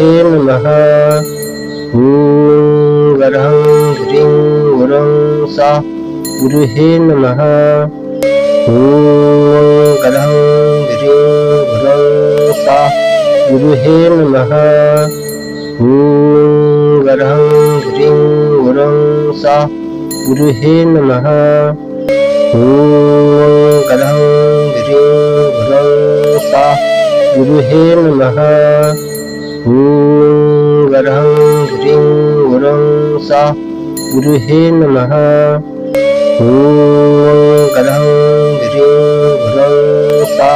गुरुहे नमः ॐ गुरं नमः। ह्रीं गुरं सा गुरुहे नमः। ॐ वरहं ह्रीं गुरं गुरुहे नमः। गरहं गुरं सा गुरुहे नमः। ॐ वरहं ह्रीं गुरं सा गुरुहे नमः। ॐ गरहं ह्रीं गुरं सा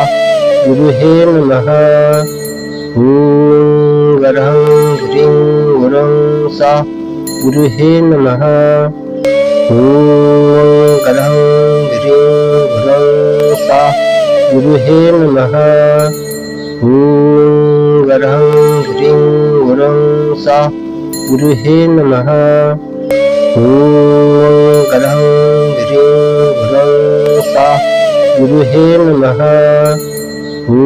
गुरुहे नमः। ॐ वरहं ह्रीं गुरं सा गुरुहे नमः। ॐ गरहं ह्रीं गुरं सा गुरुहे नमः। ॐ वरहं ह्रीं गुरं सा गुरुहे नमः ॐ गरहं ह्रीं गुरं सा गुरुहे नमः ॐ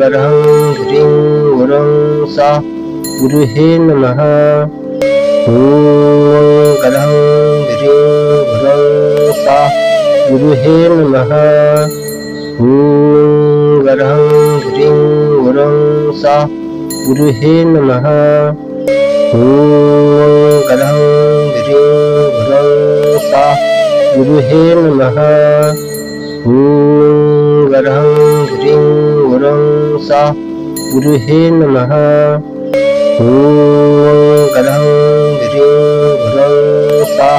वरहं ह्रीं गुरं सा गुरुहे नमः ॐ गरहं ह्रीं गुरं सा गुरुहे नमः ॐ वरहं ह्रीं गुरं सा गुरुहे नमः ॐ गरहं ह्रीं गुरं सा गुरुहे नमः ॐ वरहं ह्रीं गुरं सा गुरुहे नमः ॐ गरहं ह्रीं गुरं सा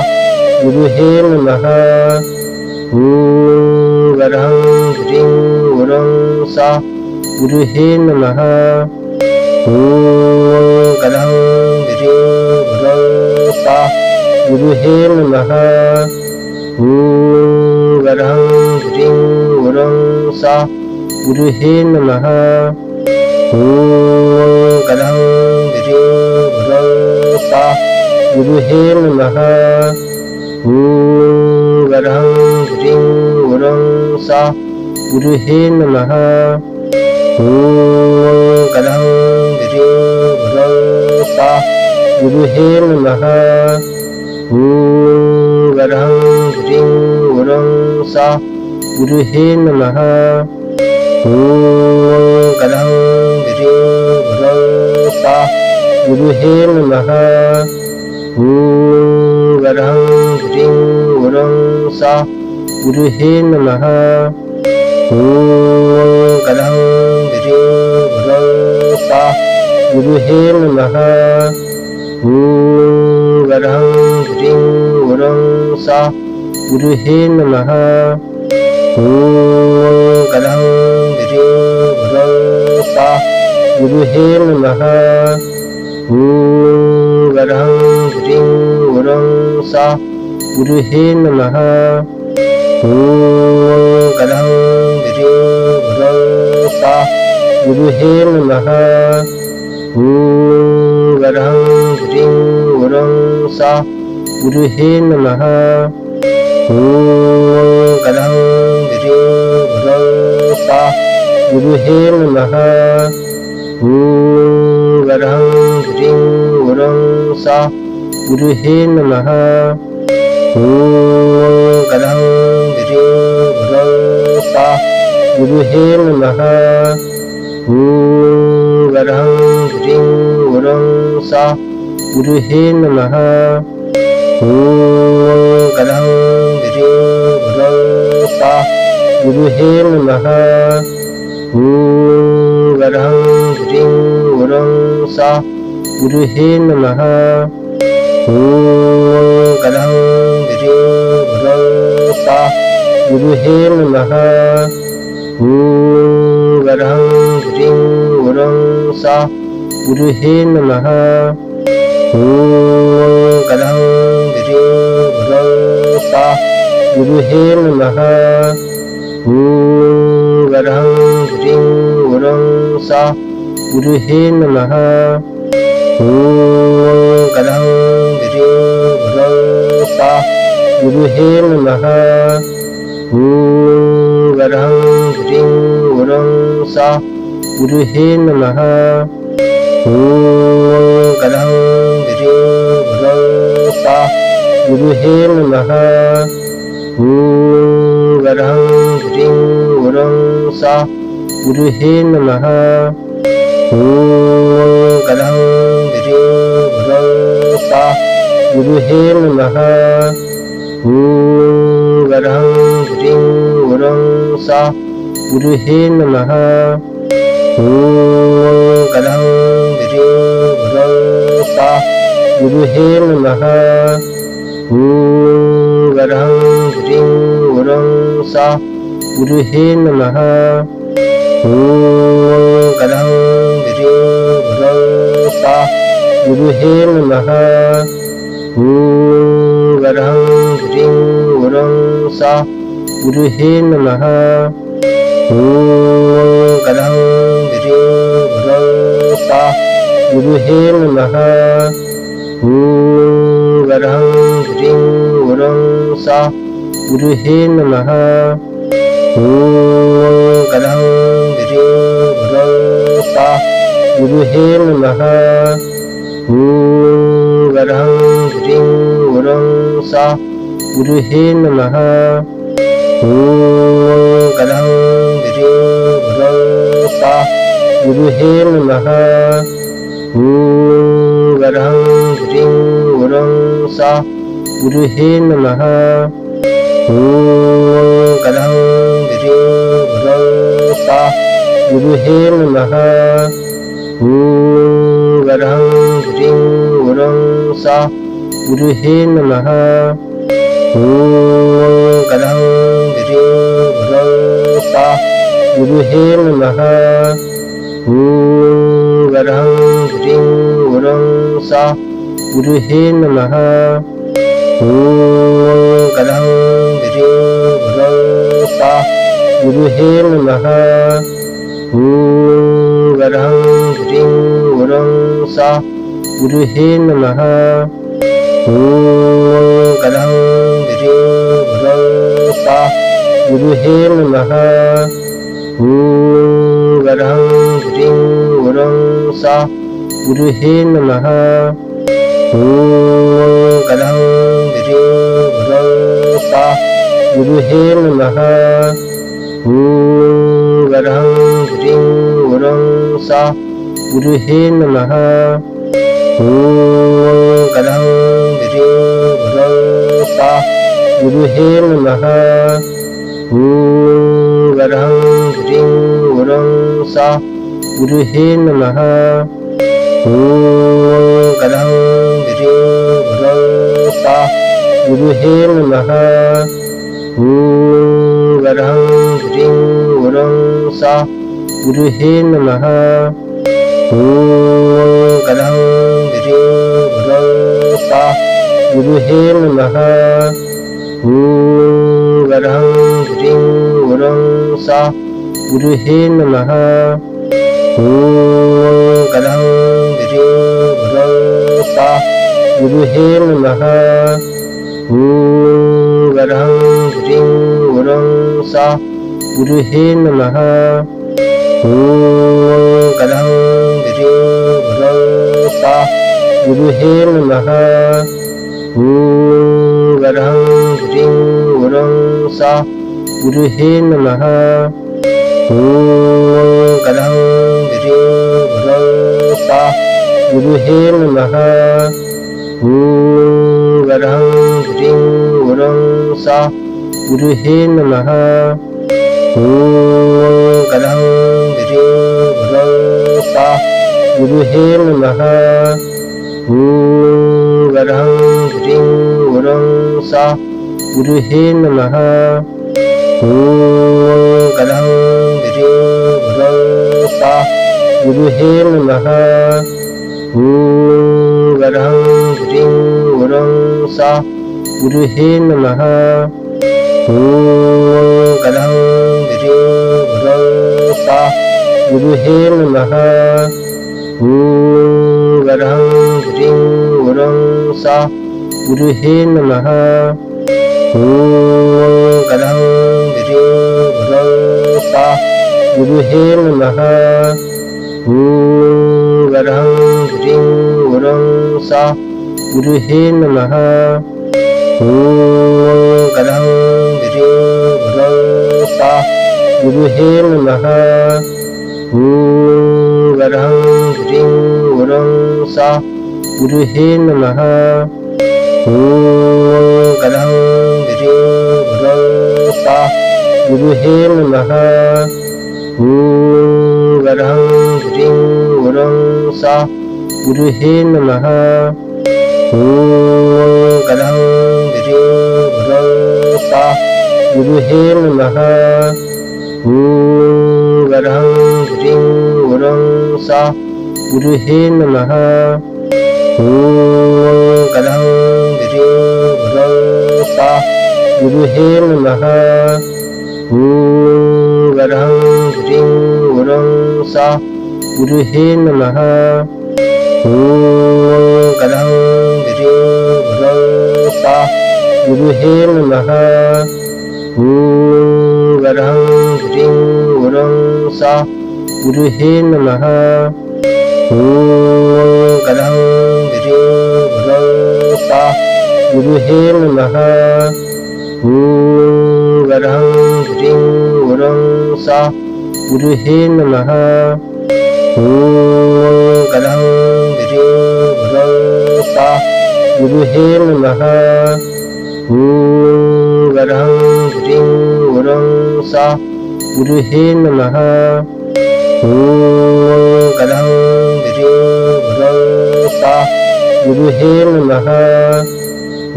गुरुहे नमः ॐ वरहं ह्रीं गुरं सा गुरुहे नमः ॐ गरहं ह्रीं गुरं सा गुरुहे नमः ॐ वरहं ह्रीं गुरं सा गुरुहे नमः ॐ गरहं ह्रीं गुरं सा गुरुहे नमः ॐ वरहं ह्रीं गुरं सा गुरुहे नमः ॐ गरहं ह्रीं गुरं सा गुरुहे नमः ॐ वरहं ह्रीं गुरं सा गुरुहे नमः ॐ गरहं ह्रीं गुरं सा गुरुहे नमः ॐ वरहं ह्रीं गुरं सा गुरुहे नमः ॐ गरहं ह्रीं गुरं सा गुरुहे नमः ॐ वरहं ह्रीं गुरं सा गुरुहे नमः ॐ गरहं ह्रीं गुरं सा गुरुहे नमः ॐ वरहं ह्रीं गुरं सा गुरुहे नमः ॐ ह्रीं गुरं सा गुरुहे नमः ॐ ह्रीं गुरं सा गुरुहे नमः ॐ ह्रीं गुरं सा गुरुहे गुरं सा। गुरुहे गुरं सा। गुरुहे नमः वरहं ह्रीं गुरं सा गुरुहे नमः। ॐ गरहं ह्रीं गुरं सा गुरुहे नमः। ॐ ह्रीं गुरं सा गुरुहे नमः। ह्रीं गुरं गुरुहे नमः। ॐ वरहं ह्रीं गुरं सा गुरुहे नमः ॐ गरहं ह्रीं गुरं सा गुरुहे नमः ॐ वरहं ह्रीं गुरं सा गुरुहे नमः ॐ गरहं ह्रीं गुरं सा गुरुहे नमः ॐ वरहं ह्रीं गुरं सा गुरुहे नमः। ॐ ॐ गदं गिरिं सा गुरुहे नमः। ॐ गदं गिरिं गुरं सा गुरुहे नमः। ॐ गदं गिरिं गुरं सा गुरुहे नमः। ॐ गदं गिरिं गुरं सा गुरुहे नमः ॐ गदं गिरिं गुरं सा गुरुहे नमः ॐ गदं गिरिं गुरं सा गुरुहे नमः ॐ गदं गिरिं गुरं सा गुरुहे नमः ॐ गदं गिरिं गुरं सा गुरुहे नमः ॐ गदं गिरिं गुरं सा गुरुहे नमः। ॐ गदं गिरिं गुरं सा गुरुहे नमः। ॐ गुरुहे नमः। गुरुहे नमः। गिरिं गुरं सा गुरुहे नमः ॐ गिरिं गुरं सा गुरुहे नमः ॐ गिरिं गुरं सा गुरुहे नमः ॐ गिरिं गुरं सा गुरुहे नमः ॐ गिरिं गुरं सा गुरुहे नमः ॐ गदं गिरिं गुरं सा गुरुहे नमः ॐ गदं गिरिं गुरं सा गुरुहे नमः ॐ गदं गिरिं गुरं सा गुरुहे नमः ॐ गदं गिरिं गुरं सा गुरुहे नमः ॐ गदं गिरिं गुरं सा गुरुहे नमः ॐ गदं गिरिं गुरं सा गुरुहे नमः ॐ गदं गिरिं गुरं सा गुरुहे नमः ॐ गदं गिरिं गुरं सा गुरुहे नमः ॐ गदं गिरिं गुरं सा गुरुहे नमः ॐ गदं गिरिं गुरं सा गुरुहे नमः ॐ गदं गिरिं गुरं सा गुरुहे नमः ॐ गदं गिरिं गुरं सा गुरुहे नमः सा गुरुहे नमः। ॐ गदं गिरिं गुरं सा गुरुहे गुरुहे नमः। गिरिं गुरं सा गुरुहे नमः ॐ गदं गिरिं गुरं सा गुरुहे नमः ॐ गदं गिरिं गुरं सा गुरुहे नमः ॐ गदं गिरिं गुरं सा गुरुहे नमः ॐ गदं गिरिं गुरं सा गुरुहे नमः ॐ गदं गिरिं गुरं सा गुरुहे नमः। ॐ गदं गिरिं गुरं सा गुरुहे नमः। ॐ गदं गिरिं सा गुरुहे नमः। ॐ गदं गिरिं सा गुरुहे नमः। ॐ सा गुरुहे नमः ॐ गदं सा गुरुहे नमः ॐ गरहं ह्रीं भुरं सा गुरुहे नमः ॐ गरहं ह्रीं भुरं सा गुरुहे नमः ॐ गरहं ह्रीं भुरं सा गुरुहे नमः। ॐ ह्रीं भुरं सा। गुरुहे नमः। ॐ ह्रीं भुरं सा। गुरुहे नमः। ॐ भुरं सा। गुरुहे नमः। भुरं सा। गुरुहे नमः। ॐ गरहं ह्रीं भुरं सा गुरुहे नमः ॐ गरहं ह्रीं भुरं सा गुरुहे नमः ॐ गरहं ह्रीं भुरं सा गुरुहे नमः ॐ गरहं ह्रीं भुरं सा गुरुहे नमः ॐ गरहं ह्रीं भुरं सा गुरुहे नमः ॐ गरहं ह्रीं भुरं सा गुरुहे नमः ॐ गरहं ह्रीं भुरं सा गुरुहे नमः ॐ गरहं ह्रीं भुरं सा गुरुहे नमः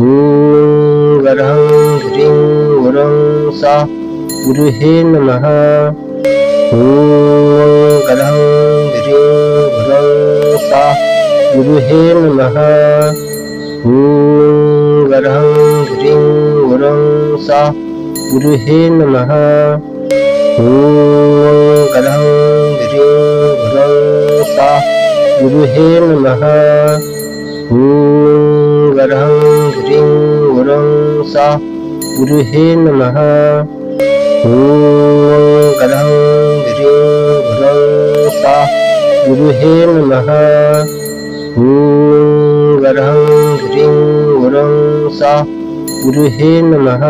ॐ गरहं ह्रीं भुरं सा गुरुहे नमः ॐ गरहं ह्रीं भुरं सा गुरुहे नमः ॐ गरहं ह्रीं भुरं सा गुरुहे नमः ॐ गरहं ह्रीं भुरं सा गुरुहे नमः ॐ गरहं ह्रीं भुरं सा गुरुहे नमः गदं गिरो गुरौ सा गुरुहे नम ॐ गदं गिरिं गुरौ सा गुरुहे नमः